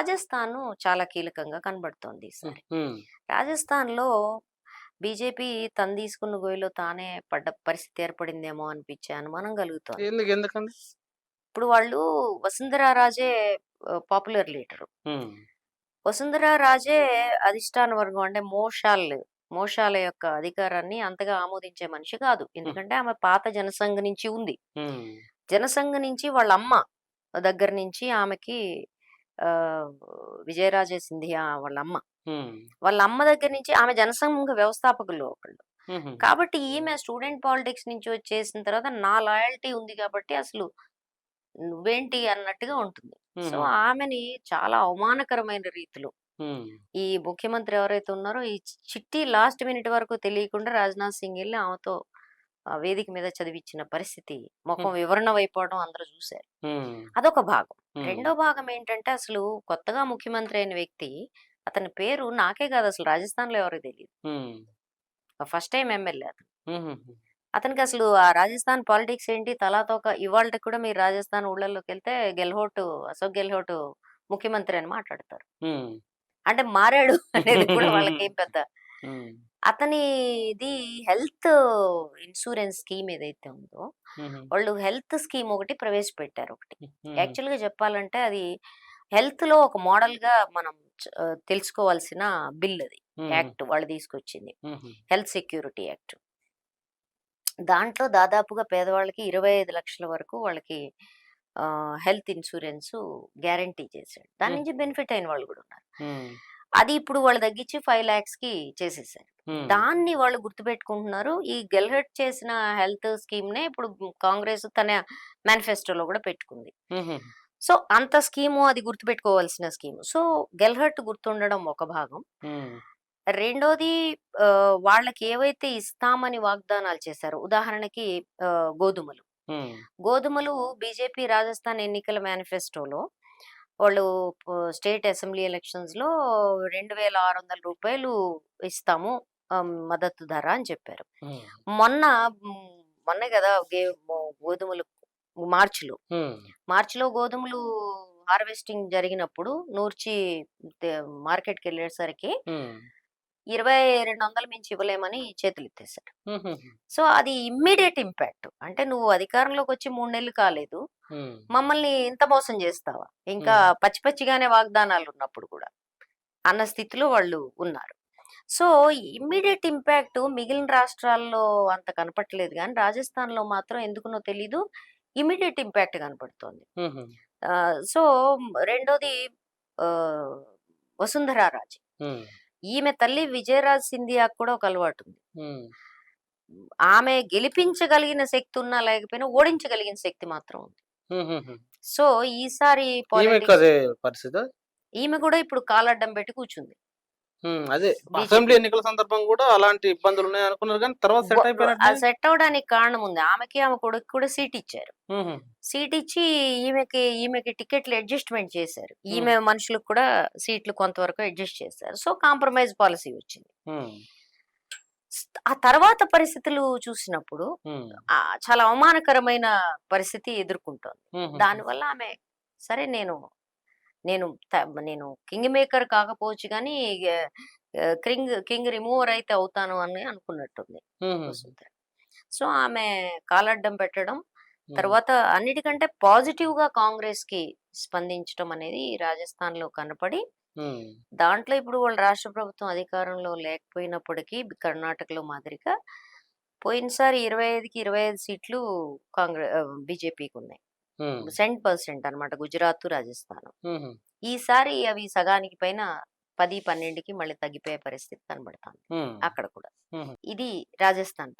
రాజస్థాన్ చాలా కీలకంగా కనబడుతోంది ఈసారి రాజస్థాన్లో బీజేపీ తను తీసుకున్న గోయిలో తానే పడ్డ పరిస్థితి ఏర్పడిందేమో అనిపించే అనుమానం కలుగుతోంది. ఎందుకు ఎందుకండి? ఇప్పుడు వాళ్ళు వసుంధరా రాజే పాపులర్ లీడర్. వసుంధరా రాజే అధిష్టాన వర్గం అంటే మోషాల్ మోషాల యొక్క అధికారాన్ని అంతగా ఆమోదించే మనిషి కాదు. ఎందుకంటే ఆమె పాత జనసంఘ నుంచి ఉంది. జనసంఘ నుంచి వాళ్ళ అమ్మ దగ్గర నుంచి ఆమెకి విజయరాజే సింధియా వాళ్ళ అమ్మ వాళ్ళ అమ్మ దగ్గర నుంచి ఆమె జనసంఘ వ్యవస్థాపకులు ఒకళ్ళు. కాబట్టి ఈమె స్టూడెంట్ పాలిటిక్స్ నుంచి వచ్చేసిన తర్వాత నా లాయల్టీ ఉంది కాబట్టి అసలు నువ్వేంటి అన్నట్టుగా ఉంటుంది. సో ఆమెని చాలా అవమానకరమైన రీతిలో ఈ ముఖ్యమంత్రి ఎవరైతే ఉన్నారో ఈ చిట్టి లాస్ట్ మినిట్ వరకు తెలియకుండా రాజ్నాథ్ సింగ్ వెళ్ళి ఆమెతో వేదిక మీద చదివించిన పరిస్థితి ముఖం వివరణ వైపోవడం అందరూ చూశారు. అదొక భాగం. రెండో భాగం ఏంటంటే అసలు కొత్తగా ముఖ్యమంత్రి అయిన వ్యక్తి అతని పేరు నాకే కాదు అసలు రాజస్థాన్లో ఎవరో తెలియదు ఫస్ట్ టైం ఎమ్మెల్యే అతను. అతనికి అసలు ఆ రాజస్థాన్ పాలిటిక్స్ ఏంటి తలాతోక ఇవాళ కూడా మీరు రాజస్థాన్ ఊళ్ళలోకి వెళ్తే గెల్హోట్ అశోక్ గెల్హోట్ ముఖ్యమంత్రి అని మాట్లాడతారు. అంటే మారాడు అనేది కూడా వాళ్ళకి ఏం పెద్ద అతనిది హెల్త్ ఇన్సూరెన్స్ స్కీమ్ ఏదైతే ఉందో వాళ్ళు హెల్త్ స్కీమ్ ఒకటి ప్రవేశపెట్టారు ఒకటి. యాక్చువల్గా చెప్పాలంటే అది హెల్త్లో ఒక మోడల్గా మనం తెలుసుకోవాల్సిన బిల్ అది యాక్ట్ వాళ్ళు తీసుకొచ్చింది. Health security act. దాంట్లో దాదాపుగా పేదవాళ్ళకి ఇరవై ఐదు లక్షల వరకు వాళ్ళకి హెల్త్ ఇన్సూరెన్స్ గ్యారంటీ చేశాడు. దాని. నుంచి బెనిఫిట్ అయిన వాళ్ళు కూడా ఉన్నారు. అది ఇప్పుడు వాళ్ళు తగ్గించి ఫైవ్ లాక్స్కి చేసేసారు దాన్ని వాళ్ళు గుర్తుపెట్టుకుంటున్నారు. ఈ గెల్హెట్ చేసిన హెల్త్ స్కీమ్ నే ఇప్పుడు కాంగ్రెస్ తన మేనిఫెస్టోలో కూడా పెట్టుకుంది. సో అంత స్కీము అది గుర్తుపెట్టుకోవాల్సిన స్కీము. సో గెల్హట్ గుర్తుండడం ఒక భాగం. రెండోది వాళ్ళకి ఏవైతే ఇస్తామని వాగ్దానాలు చేశారో ఉదాహరణకి గోధుమలు. గోధుమలు బీజేపీ రాజస్థాన్ ఎన్నికల మేనిఫెస్టోలో వాళ్ళు స్టేట్ అసెంబ్లీ ఎలక్షన్స్లో రెండు వేల ఆరు వందల రూపాయలు ఇస్తాము మద్దతు ధర అని చెప్పారు. మొన్న మొన్నే కదా గోధుమలు మార్చిలో. మార్చిలో గోధుమలు హార్వెస్టింగ్ జరిగినప్పుడు నూర్చి మార్కెట్కి వెళ్ళేసరికి ఇరవై రెండు వందల మించి ఇవ్వలేమని చేతులు ఎత్తేసారు ఉమ్, సో అది ఇమ్మీడియట్ ఇంపాక్ట్. అంటే నువ్వు అధికారంలోకి వచ్చి మూడు నెలలు కాలేదు. మమ్మల్ని ఇంత మోసం చేస్తావా? ఇంకా. పచ్చి పచ్చిగానే వాగ్దానాలు ఉన్నప్పుడు కూడా అన్న స్థితిలో వాళ్ళు ఉన్నారు. సో ఇమ్మీడియట్ ఇంపాక్ట్ మిగిలిన రాష్ట్రాల్లో అంత కనపట్లేదు కానీ రాజస్థాన్లో మాత్రం ఎందుకునో తెలీదు. ఇమ్మీడియట్ ఇంపాక్ట్ కనపడుతోంది. సో రెండోది వసుంధరా రాజే. ఈమె తల్లి విజయరాజ్ సింధియాకు కూడా ఒక అలవాటు ఉంది ఆమె గెలిపించగలిగిన శక్తి ఉన్నా లేకపోయినా ఓడించగలిగిన శక్తి మాత్రం ఉంది. సో ఈసారి పరిస్థితి? ఈమె కూడా ఇప్పుడు కాలడ్డం పెట్టి కూర్చుంది. అదే. అసెంబ్లీ ఎన్నికల సందర్భం కూడా అలాంటి ఇబ్బందులు ఉన్నాయి అనుకున్నారు కానీ తర్వాత సెట్ అయిపోయినట్టు. సెట్ అవడానికి కారణం ఉంది. ఆమెకి ఆమె కొడుకు కూడా సీట్ ఇచ్చారు. సీట్ ఇచ్చి ఈమెకి ఈమెకి టికెట్లు అడ్జస్ట్మెంట్ చేశారు. ఈమె మనుషులకు కూడా సీట్లు కొంతవరకు అడ్జస్ట్ చేశారు. సో కాంప్రమైజ్ పాలసీ వచ్చింది. ఆ తర్వాత పరిస్థితులు చూసినప్పుడు చాలా అవమానకరమైన పరిస్థితి ఎదుర్కొంటోంది. దానివల్ల ఆమె సరే నేను నేను నేను కింగ్ మేకర్ కాకపోవచ్చు కానీ కింగ్ కింగ్ రిమూవర్ అయితే అవుతాను అని అనుకున్నట్టుంది సో ఆమె కాలడ్డం పెట్టడం తర్వాత అన్నిటికంటే పాజిటివ్గా కాంగ్రెస్కి స్పందించడం అనేది రాజస్థాన్లో కనపడి దాంట్లో ఇప్పుడు వాళ్ళ రాష్ట్ర ప్రభుత్వం అధికారంలో లేకపోయినప్పటికీ కర్ణాటకలో మాదిరిగా పోయినసారి ఇరవై ఐదుకి ఇరవై ఐదు సీట్లు కాంగ్రెస్ బీజేపీకి ఉన్నాయి. సెంట్ పర్సెంట్ అనమాట గుజరాత్ రాజస్థాన్. ఈసారి అవి సగానికి పైన పది పన్నెండుకి మళ్ళీ తగ్గిపోయే పరిస్థితి కనబడుతుంది ఉమ్, అక్కడ కూడా. ఇది రాజస్థాన్